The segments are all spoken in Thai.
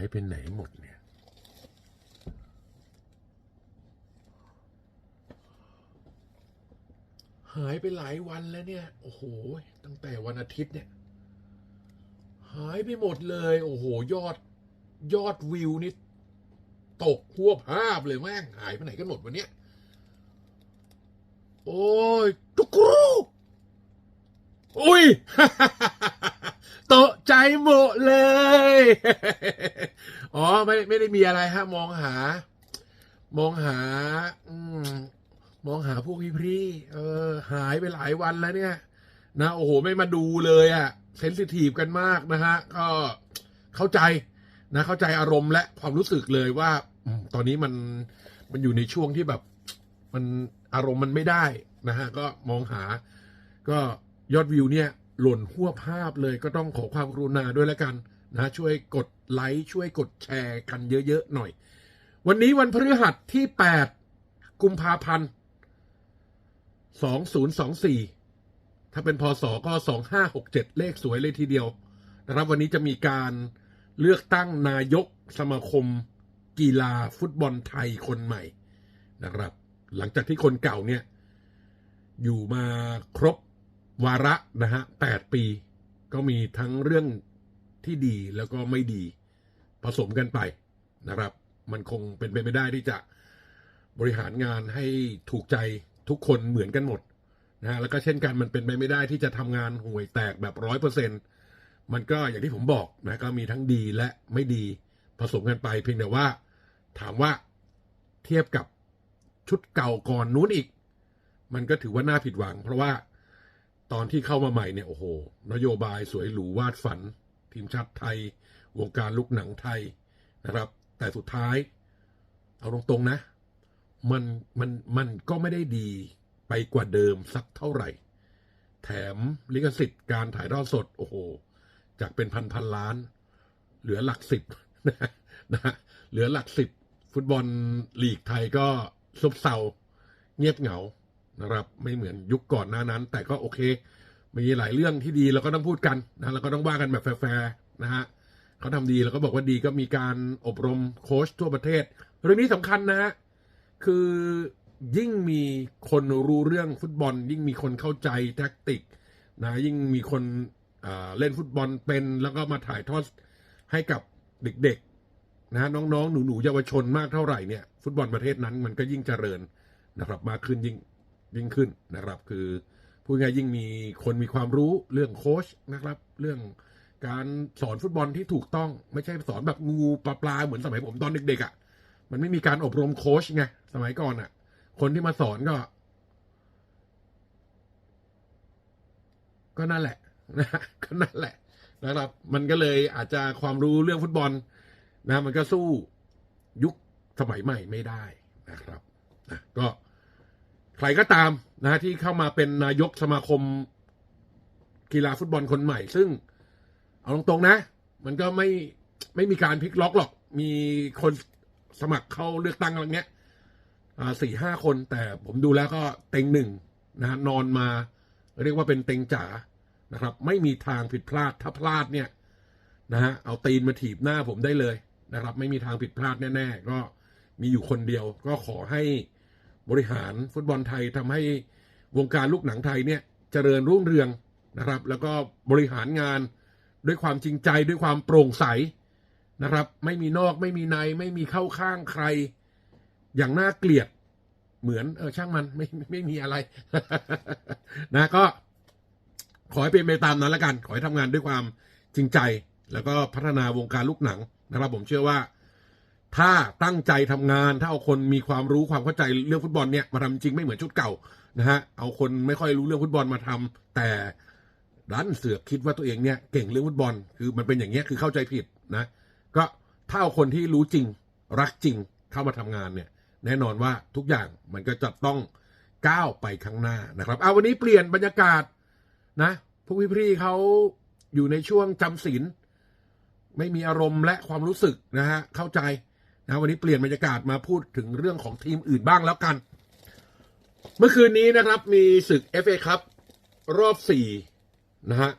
ายไปไหนหมดเนี่ย หายไปหลายวันแล้วเนี่ย โอ้โห ตั้งแต่วันอาทิตย์เนี่ย หายไปหมดเลย โอ้โห ยอด ยอดวิวนี่ตกหัวภาพเลยแม่ง หายไปไหนกันหมดวันเนี้ย โอ้ยตุกรูอุ้ยตกใจหมดเลย อ๋อไม่ไม่ได้มีอะไรฮะ มองหา มองหา อืมมองหาพวกพี่พี่เออ หายไปหลายวันแล้วเนี่ย นะ โอ้โห ไม่มาดูเลยอะเซนซิทีฟกันมากนะฮะ ก็เข้าใจนะ เข้าใจอารมณ์และความรู้สึกเลยว่าตอนนี้มันมันอยู่ในช่วงที่แบบ มันอารมณ์มันไม่ได้นะฮะ ก็มองหา ก็ยอดวิวเนี่ย หล่นหัวภาพเลยก็ต้องขอความกรุณาด้วยแล้วกัน นะช่วยกดไลค์ช่วยกดแชร์กันเยอะๆหน่อย วันนี้วันพฤหัสที่ 8 กุมภาพันธ์ 2024 ถ้าเป็นพศก็ 2567 เลขสวยเลยทีเดียวนะครับวันนี้จะมีการเลือกตั้งนายกสมาคมกีฬาฟุตบอลไทยคนใหม่นะครับ หลังจากที่คนเก่าเนี่ย อยู่มาครบวาระนะฮะแปดปี ก็มีทั้งเรื่อง ที่ดีแล้วก็ไม่ดีผสมกันไปนะครับ มันคงเป็นไปไม่ได้ที่จะบริหารงานให้ถูกใจทุกคนเหมือนกันหมดนะฮะแล้วก็เช่นกันมันเป็นไปไม่ได้ที่จะทำงานห่วยแตกแบบร้อยเปอร์เซ็นมันก็อย่างที่ผมบอกนะก็มีทั้งดีและไม่ดีผสมกันไป เพียงแต่ว่า ถามว่าเทียบกับชุดเก่าก่อนนู้นอีก มันก็ถือว่าน่าผิดหวัง เพราะว่าตอนที่เข้ามาใหม่เนี่ยโอ้โห นโยบายสวยหรูวาดฝัน ทีมชาติไทยวงการลูกหนังไทยนะครับ แต่สุดท้าย เอาตรงๆนะ มันมันมันก็ไม่ได้ดีไปกว่าเดิมสักเท่าไหร่ แถมลิขสิทธิ์การถ่ายทอดสด โอ้โห จากเป็นพันพันล้าน เหลือหลักสิบนะนะเหลือหลักสิบฟุตบอลลีกไทยก็ซบเซาเงียบเหงานะครับ ไม่เหมือนยุคก่อนหน้านั้น แต่ก็โอเค มีหลายเรื่องที่ดีเราก็ต้องพูดกันนะเราก็ต้องว่ากันแบบแฟร์ๆนะฮะเขาทำดีเราก็บอกว่าดีก็มีการอบรมโค้ชทั่วประเทศ เรื่องนี้สำคัญนะฮะคือยิ่งมีคนรู้เรื่องฟุตบอล ยิ่งมีคนเข้าใจแท็กติกนะยิ่งมีคนเล่นฟุตบอลเป็นแล้วก็มาถ่ายทอดให้กับเด็กๆนะน้องๆ หนูๆเยาวชนมากเท่าไหร่เนี่ยฟุตบอลประเทศนั้นมันก็ยิ่งเจริญนะครับ มากขึ้นยิ่งยิ่งขึ้นนะครับ คือ พูดง่ายยิ่งมีคนมีความรู้เรื่องโค้ชนะครับ เรื่องการสอนฟุตบอลที่ถูกต้องไม่ใช่สอนแบบงูปลาปลาเหมือนสมัยผมตอนเด็กๆอะ่ะ มันไม่มีการอบรมโค้ชไงสมัยก่อนอะ่ะ คนที่มาสอนก็ ก็นั่นแหละนะก็นั่นแหละนะครับ มันก็เลยอาจจะความรู้เรื่องฟุตบอล นะ มันก็สู้ยุคสมัยใหม่ไม่ได้นะครับนะก็ ใครก็ตามนะฮะที่เข้ามาเป็นนายกสมาคมกีฬาฟุตบอลคนใหม่ ซึ่งเอาตรงๆนะ มันก็ไม่ไม่มีการพลิกล็อกหรอก มีคนสมัครเข้าเลือกตั้งอะไรเงี้ยสี่ห้าคนแต่ผมดูแล้วก็เต็งหนึ่งนะฮะนอนมา เรียกว่าเป็นเต็งจ๋านะครับ ไม่มีทางผิดพลาดถ้าพลาดเนี่ยนะฮะเอาตีนมาถีบหน้าผมได้เลยนะครับ ไม่มีทางผิดพลาดแน่ ๆ ก็มีอยู่คนเดียวก็ขอให้ บริหารฟุตบอลไทยทำให้วงการลูกหนังไทยเนี่ยเจริญรุ่งเรืองนะครับ แล้วก็บริหารงานด้วยความจริงใจด้วยความโปร่งใสนะครับ ไม่มีนอกไม่มีในไม่มีเข้าข้างใคร อย่างน่าเกลียดเหมือนเออช่างมันไม่ไม่ไม่มีอะไร นะก็ขอให้เป็นไปตามนั้นละกัน ขอให้ทำงานด้วยความจริงใจ แล้วก็พัฒนาวงการลูกหนังนะครับ ผมเชื่อว่า ถ้าตั้งใจทำงาน ถ้าเอาคนมีความรู้ความเข้าใจเรื่องฟุตบอลเนี่ยมาทำจริงไม่เหมือนชุดเก่านะฮะเอาคนไม่ค่อยรู้เรื่องฟุตบอลมาทำแต่ดันเสือกคิดว่าตัวเองเนี่ยเก่งเรื่องฟุตบอลคือมันเป็นอย่างเงี้ยคือเข้าใจผิดนะก็ถ้าเอาคนที่รู้จริงรักจริงเข้ามาทำงานเนี่ย แน่นอนว่าทุกอย่างมันก็จะต้องก้าวไปข้างหน้านะครับเอาวันนี้เปลี่ยนบรรยากาศนะพวกพี่ๆเขาอยู่ในช่วงจำศีลไม่มีอารมณ์และความรู้สึกนะฮะเข้าใจ นะวันนี้เปลี่ยนบรรยากาศมาพูดถึงเรื่องของทีมอื่นบ้างแล้วกัน เมื่อคืนนี้นะครับมีศึก FA ครับรอบสี่นะฮะ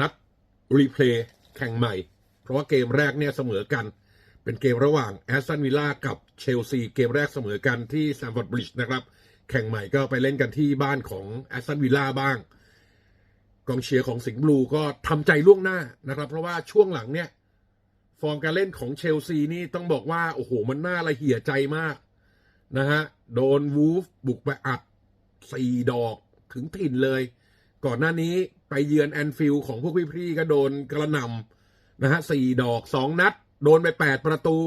นัดรีเพลย์แข่งใหม่ เพราะว่าเกมแรกเนี่ยเสมอกัน เป็นเกมระหว่างแอสตันวิลล่ากับเชลซีเกมแรกเสมอกันที่แซมฟอร์ดบริดจ์นะครับ แข่งใหม่ก็ไปเล่นกันที่บ้านของแอสตันวิลล่าบ้างกองเชียร์ของสิงห์บลูก็ทำใจล่วงหน้านะครับ เพราะว่าช่วงหลังเนี่ย อร์มการเล่นของเชลซีนี่ต้องบอกว่า โอ้โห มันน่าละเหี่ยใจมาก นะฮะ โดนวูฟบุกไปอัดสี่ดอกถึงถิ่นเลย ก่อนหน้านี้ไปเยือนแอนฟิลของพวกพี่ๆก็โดนกระหน่ำนะฮะสี่ดอกสองนัด โดนไปแปดประตู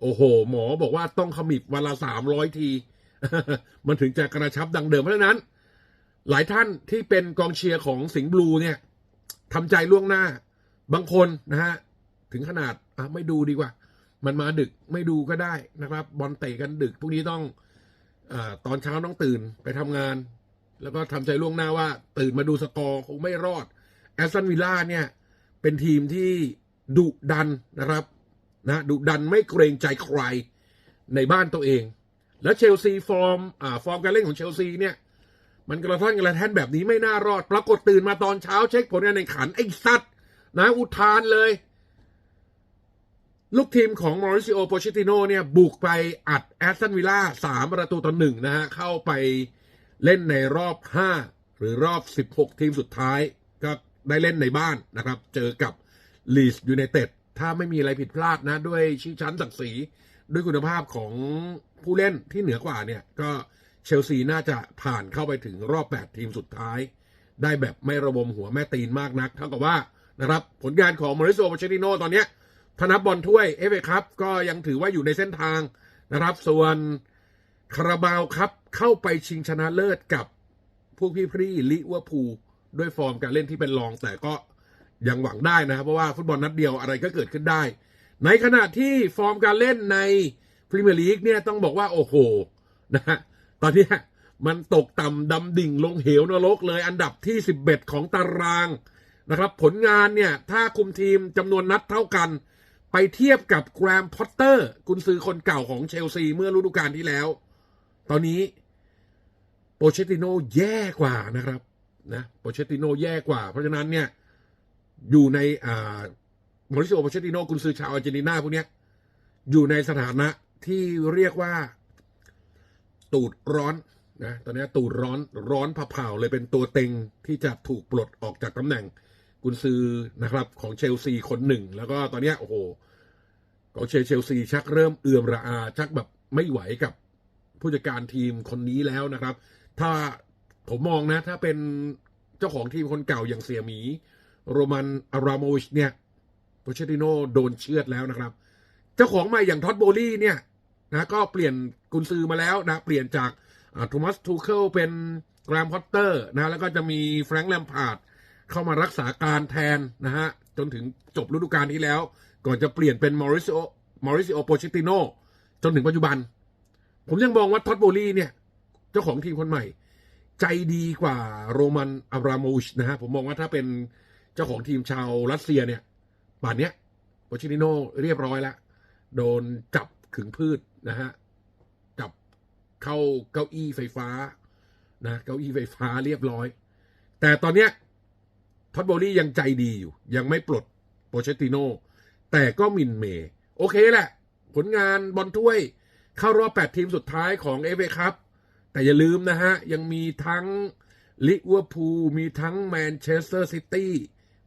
โอ้โห หมอบอกว่าต้องขมิบวันละสามร้อยที มันถึงจะกระชับดังเดิมเพราะฉะนั้น หลายท่านที่เป็นกองเชียร์ของสิงห์บลูเนี่ยทำใจล่วงหน้าบางคนนะฮะ ถึงขนาดอะไม่ดูดีกว่า มันมาดึกไม่ดูก็ได้นะครับ บอลเตะกันดึกพวกนี้ต้องอตอนเช้าต้องตื่นไปทำงาน แล้วก็ทำใจล่วงหน้าว่า ตื่นมาดูสกอร์คงไม่รอดแอสตันวิลล่าเนี่ย เป็นทีมที่ดุดันนะครับนะดุดันไม่เกรงใจใครในบ้านตัวเอง แล้วเชลซีฟอร์มอ่าฟอร์มการเล่นของเชลซีเนี่ย มันกระท่อนกระแท่นแบบนี้ไม่น่ารอด ปรากฏตื่นมาตอนเช้าเช็คผลการแข่งขันไอ้สัตว์นะอุทานเลย ลูกทีมของมอริซิโอโปชิติโนเนี่ย บุกไปอัดแอสตันวิลล่าสามประตูต่อหนึ่งนะฮะ เข้าไปเล่นในรอบ 5 หรือรอบ 16 ทีมสุดท้าย ก็ได้เล่นในบ้านนะครับ เจอกับลีสยูไนเต็ดถ้าไม่มีอะไรผิดพลาดนะ ด้วยชี้ชั้นศักดิ์ศรีด้วยคุณภาพของผู้เล่นที่เหนือกว่าเนี่ย ก็เชลซีน่าจะผ่านเข้าไปถึงรอบ 8 ทีมสุดท้าย ได้แบบไม่ระบมหัวแม่ตีนมากนัก เท่ากับว่านะครับผลงานของมอริโซโปเชติโนตอนเนี้ย ธนับบอลถ้วยเอฟเอครับก็ยังถือว่าอยู่ในเส้นทางนะครับ ส่วนคาราบาวครับเข้าไปชิงชนะเลิศกับพวกพี่พรีลิเวอร์พูลด้วยฟอร์มการเล่นที่เป็นรอง แต่ก็ยังหวังได้นะครับ เพราะว่าฟุตบอลนัดเดียวอะไรก็เกิดขึ้นได้ ในขณะที่ฟอร์มการเล่นในพรีเมียร์ลีกเนี่ยต้องบอกว่าโอ้โหนะฮะตอนนี้มันตกต่ำดำดิ่งลงเหวนรกเลยอันดับที่ 11 ของตารางนะครับ ผลงานเนี่ยถ้าคุมทีมจำนวนนัดเท่ากัน ไปเทียบกับแกรมพอตเตอร์ กุนซือคนเก่าของเชลซีเมื่อฤดูกาลที่แล้ว ตอนนี้โปเชติโนแย่กว่านะครับนะโปเชติโนแย่กว่า เพราะฉะนั้นเนี่ยอยู่ในอ่ามอริโอโปเชติโนกุนซือชาวอาร์เจนตินาพวกเนี้ยอยู่ในสถานะที่เรียกว่า ตูดร้อนนะตอนนี้ตูดร้อนร้อนผ่าๆเลยเป็นตัวเต็งที่จะถูกปลดออกจากตำแหน่ง กุนซือนะครับ ของเชลซีคนหนึ่ง แล้วก็ตอนนี้โอ้โหกองเชียร์เชลซีชักเริ่มเอื่อมระอา ชักแบบไม่ไหวกับผู้จัดการทีมคนนี้แล้วนะครับ ถ้าผมมองนะ ถ้าเป็นเจ้าของทีมคนเก่าอย่างเสียหมี โรมันอารามวิชเนี่ยโปเชติโนโดนเชือดแล้วนะครับ เจ้าของใหม่อย่างท็อดโบลี่เนี่ยนะก็เปลี่ยนกุนซือมาแล้วนะ เปลี่ยนจากโทมัสทูเคิลเป็นแกรมพอตเตอร์นะแล้วก็จะมีแฟรงค์แลมพาร์ด เข้ามารักษาการแทนนะฮะ จนถึงจบฤดูกาลที่แล้ว ก่อนจะเปลี่ยนเป็นมอริซิโอมอริซิโอโปชิติโนจนถึงปัจจุบัน ผมยังมองว่าท็อตโบลี่เนี่ย เจ้าของทีมคนใหม่ ใจดีกว่าโรมันอับราโมวิชนะฮะ ผมมองว่าถ้าเป็นเจ้าของทีมชาวรัสเซียเนี่ยป่านเนี้ยโปชิติโนเรียบร้อยแล้ว โดนจับขึงพืชนะฮะจับเข้าเก้าอี้ไฟฟ้านะเก้าอี้ไฟฟ้าเรียบร้อย แต่ตอนเนี้ย ท็อตโบลี่ยังใจดีอยู่ ยังไม่ปลดโปเชติโนแต่ก็มินเมย์โอเคแหละ ผลงานบอลถ้วย เข้ารอบ 8 ทีมสุดท้ายของเอฟเอครับ แต่อย่าลืมนะฮะ ยังมีทั้งลิเวอร์พูลมีทั้งแมนเชสเตอร์ซิตี้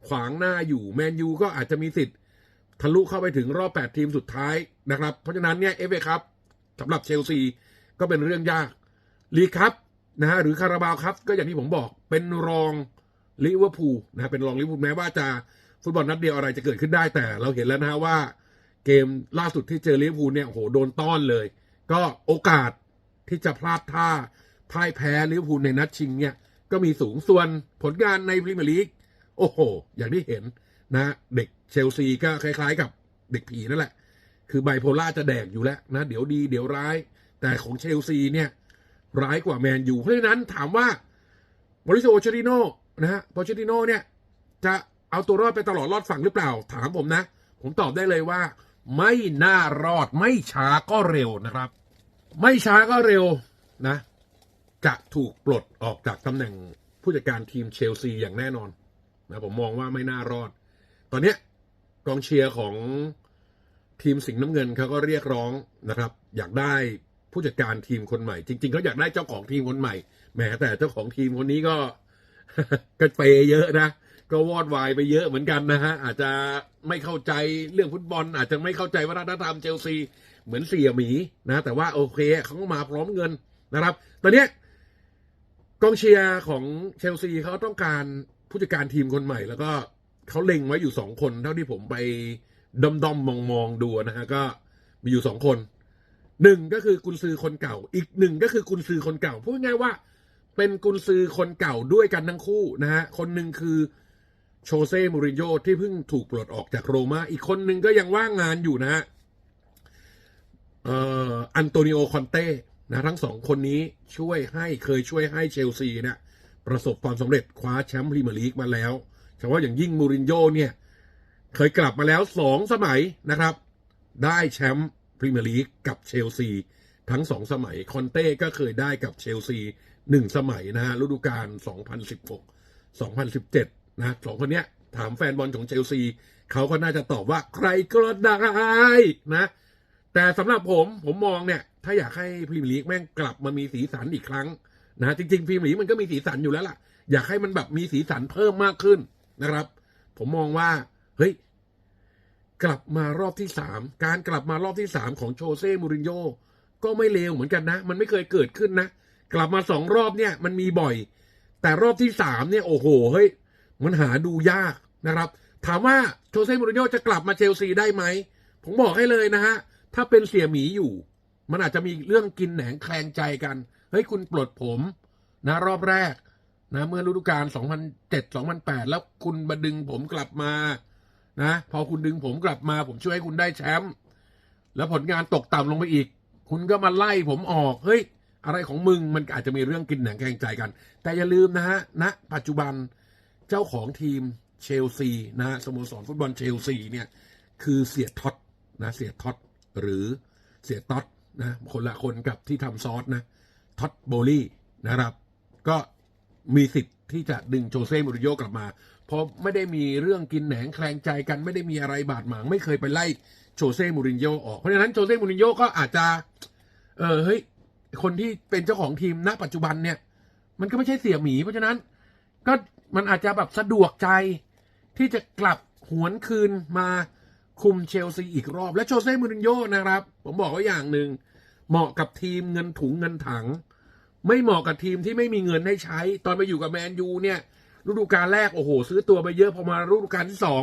ขวางหน้าอยู่ แมนยูก็อาจจะมีสิทธิ์ ทะลุเข้าไปถึงรอบ 8 ทีมสุดท้ายนะครับ เพราะฉะนั้นเนี่ยเอฟเอครับสำหรับเชลซีก็เป็นเรื่องยากลีครับนะฮะหรือคาราบาวครับก็อย่างที่ผมบอกเป็นรอง ลิเวอร์พูลนะเป็นรองลิเวอร์พูลแม้ว่าจะฟุตบอลนัดเดียวอะไรจะเกิดขึ้นได้แต่เราเห็นแล้วนะฮะว่า เกมล่าสุดที่เจอลิเวอร์พูลเนี่ยโหโดนต้อนเลย ก็โอกาสที่จะพลาดท่าพ่ายแพ้ลิเวอร์พูลในนัดชิงเนี่ยก็มีสูงส่วนผลงานในพรีเมียร์ลีกโอ้โห อย่างที่เห็นนะเด็กเชลซีก็คล้าย ๆ กับเด็กผีนั่นแหละ คือไบโพล่าจะแดกอยู่แล้วนะเดี๋ยวดีเดี๋ยวร้าย แต่ของเชลซีเนี่ยร้ายกว่าแมนยูเพราะฉะนั้นถามว่ามอริโซโชติโน นะฮะโปเชติโน่เนี่ย จะเอาตัวรอดไปตลอดรอดฝั่งหรือเปล่า ถามผมนะ ผมตอบได้เลยว่า ไม่น่ารอดไม่ช้าก็เร็วนะครับ ไม่ช้าก็เร็วนะ จะถูกปลดออกจากตำแหน่งผู้จัดการทีมเชลซีอย่างแน่นอนนะผมมองว่าไม่น่ารอด ตอนนี้กองเชียร์ของทีมสิงห์น้ำเงินเขาก็เรียกร้องนะครับ อยากได้ผู้จัดการทีมคนใหม่ จริงๆเขาอยากได้เจ้าของทีมคนใหม่แหมแต่เจ้าของทีมคนนี้ก็ ก็เปเยอะนะก็วอดวายไปเยอะเหมือนกันนะฮะอาจจะไม่เข้าใจเรื่องฟุตบอล อาจจะไม่เข้าใจวัฒนธรรมเชลซีเหมือนเสี่ยหมีนะ แต่ว่าโอเคเขาก็มาพร้อมเงินนะครับ ตอนนี้กองเชียร์ของเชลซีเขาต้องการผู้จัดการทีมคนใหม่ แล้วก็เขาเล็งไว้อยู่สองคน เท่าที่ผมไปดมดมมองมองดูนะฮะก็มีอยู่สองคนหนึ่งก็คือกุนซือคนเก่า อีกหนึ่งก็คือกุนซือคนเก่าพูดง่ายว่า เป็นกุนซือคนเก่าด้วยกันทั้งคู่นะฮะ คนหนึ่งคือโชเซ่ มูรินโญ่ที่เพิ่งถูกปลดออกจากโรมาอีกคนหนึ่งก็ยังว่างงานอยู่นะฮะเอ่ออันโตนิโอ คอนเต้ นะ ทั้งสองคนนี้ช่วยให้เคยช่วยให้เชลซีเนี่ยประสบความสำเร็จคว้าแชมป์พรีเมียร์ลีกมาแล้วเฉพาะอย่างยิ่งมูรินโญ่เนี่ย เคยกลับมาแล้วสองสมัยนะครับ ได้แชมป์พรีเมียร์ลีกกับเชลซี ทั้งสองสมัยคอนเต้ก็เคยได้กับเชลซีหนึ่งสมัยนะฮะฤดูกาล 2016 2017 นะสองคนเนี้ยถามแฟนบอลของเชลซีเขาก็น่าจะตอบว่าใครก็ได้นะ แต่สำหรับผมผมมองเนี่ย ถ้าอยากให้พรีเมียร์ลีกแม่งกลับมามีสีสันอีกครั้งนะจริงๆพรีเมียร์ลีกมันก็มีสีสันอยู่แล้วล่ะ อยากให้มันแบบมีสีสันเพิ่มมากขึ้นนะครับ ผมมองว่าเฮ้ยกลับมารอบที่สามการกลับมารอบที่สามของโชเซ่มูรินโญ่ ก็ไม่เลวเหมือนกันนะ มันไม่เคยเกิดขึ้นนะ กลับมาสองรอบเนี่ยมันมีบ่อย แต่รอบที่สามเนี่ยโอ้โหเฮ้ยมันหาดูยากนะครับ ถามว่าโชเซ่มูรินโญ่จะกลับมาเชลซีได้ไหม ผมบอกให้เลยนะฮะ ถ้าเป็นเสี่ยหมีอยู่ มันอาจจะมีเรื่องกินแหนงแคลงใจกันเฮ้ยคุณปลดผมนะรอบแรกนะเมื่อฤดูกาล2007 2008 แล้วคุณมาดึงผมกลับมานะพอคุณดึงผมกลับมา ผมช่วยให้คุณได้แชมป์แล้วผลงานตกต่ำลงไปอีก คุณก็มาไล่ผมออก เฮ้ย อะไรของมึงมันอาจจะมีเรื่องกินแหนงแคลงใจกัน แต่อย่าลืมนะฮะณปัจจุบันเจ้าของทีมเชลซีนะฮะสโมสรฟุตบอลเชลซีเนี่ย คือเสียท็อตนะเสียท็อตหรือเสียท็อตนะคนละคนกับที่ทำซอสนะท็อตโบลี่นะครับ ก็มีสิทธิ์ที่จะดึงโจเซ่มูริโญ่กลับมา เพราะไม่ได้มีเรื่องกินแหนงแคลงใจกันไม่ได้มีอะไรบาดหมาง ไม่เคยไปไล่ โจเซ่มูรินโญ่ออก เพราะฉะนั้นโจเซ่มูรินโญ่ก็อาจจะ เออเฮ้ยคนที่เป็นเจ้าของทีมณ ปัจจุบันเนี่ย มันก็ไม่ใช่เสี่ยหมี เพราะฉะนั้น ก็มันอาจจะแบบสะดวกใจที่จะกลับหวนคืนมาคุมเชลซีอีกรอบ และโจเซ่มูรินโญ่นะครับ ผมบอกไว้อย่างหนึ่งเหมาะกับทีมเงินถุงเงินถัง ไม่เหมาะกับทีมที่ไม่มีเงินให้ใช้ ตอนไปอยู่กับแมนยูเนี่ยฤดูกาลแรกโอ้โห ซื้อตัวไปเยอะพอมาฤดูกาลที่สอง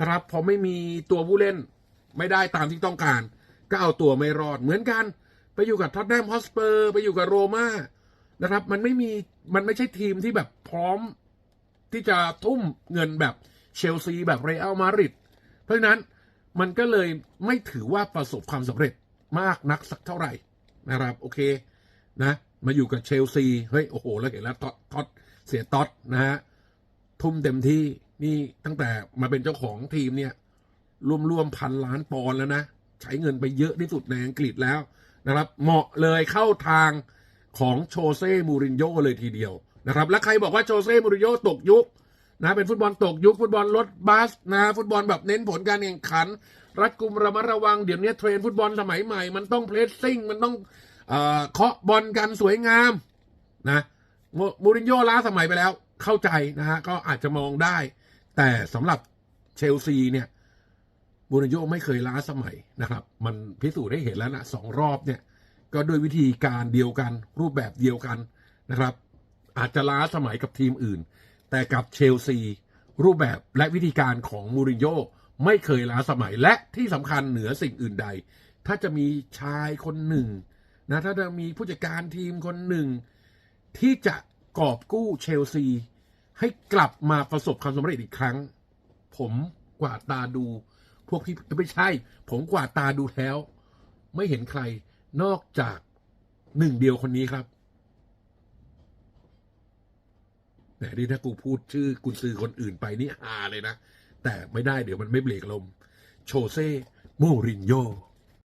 นะครับพอไม่มีตัวผู้เล่น ไม่ได้ตามที่ต้องการ ก็เอาตัวไม่รอดเหมือนกัน ไปอยู่กับท็อตแนมฮอสเปอร์ไปอยู่กับโรม่านะครับ มันไม่มีมันไม่ใช่ทีมที่แบบพร้อมที่จะทุ่มเงินแบบเชลซีแบบเรอัลมาดริดเพราะฉะนั้นมันก็เลยไม่ถือว่าประสบความสำเร็จมากนักสักเท่าไหร่นะครับ โอเคนะมาอยู่กับเชลซีเฮ้ยโอ้โหแล้วเห็นแล้วท็อตท็อตเสียท็อตนะฮะทุ่มเต็มที่นี่ตั้งแต่มาเป็นเจ้าของทีมเนี่ย รวมๆพันล้านปอนด์แล้วนะ ใช้เงินไปเยอะที่สุดในอังกฤษแล้วนะครับ เหมาะเลยเข้าทางของโชเซ่มูรินโญ่เลยทีเดียวนะครับ และใครบอกว่าโชเซ่มูรินโญ่ตกยุคนะเป็นฟุตบอลตกยุคฟุตบอลรถบัสนะฟุตบอลแบบเน้นผลการแข่งขัน รัดกุมระมัดระวังเดี๋ยวนี้เทรนฟุตบอลสมัยใหม่ มันต้องเพลสซิ่งมันต้องเคาะบอลกันสวยงามนะมมูรินโญ่ล้าสมัยไปแล้วเข้าใจนะฮะก็อาจจะมองได้ แต่สำหรับเชลซีเนี่ย มูรินโญ่ไม่เคยล้าสมัยนะครับ มันพิสูจน์ได้เห็นแล้วนะสองรอบเนี่ยก็ด้วยวิธีการเดียวกันรูปแบบเดียวกันนะครับ อาจจะล้าสมัยกับทีมอื่น แต่กับเชลซี รูปแบบและวิธีการของมูรินโญ่ไม่เคยล้าสมัยและที่สำคัญเหนือสิ่งอื่นใด ถ้าจะมีชายคนหนึ่งนะถ้าจะมีผู้จัดการทีมคนหนึ่ง ที่จะกอบกู้เชลซี ให้กลับมาประสบความสำเร็จอีกครั้ง ผมกวาดตาดู พวกที่ไม่ใช่ ผมกว่าตาดูแล้ว ไม่เห็นใครนอกจากหนึ่งเดียวคนนี้ครับแหมนี่ถ้ากูพูดชื่อกุนซือคนอื่นไปนี่ฮาเลยนะ แต่ไม่ได้เดี๋ยวมันไม่เบรกลม โชเซ่โมรินโญ่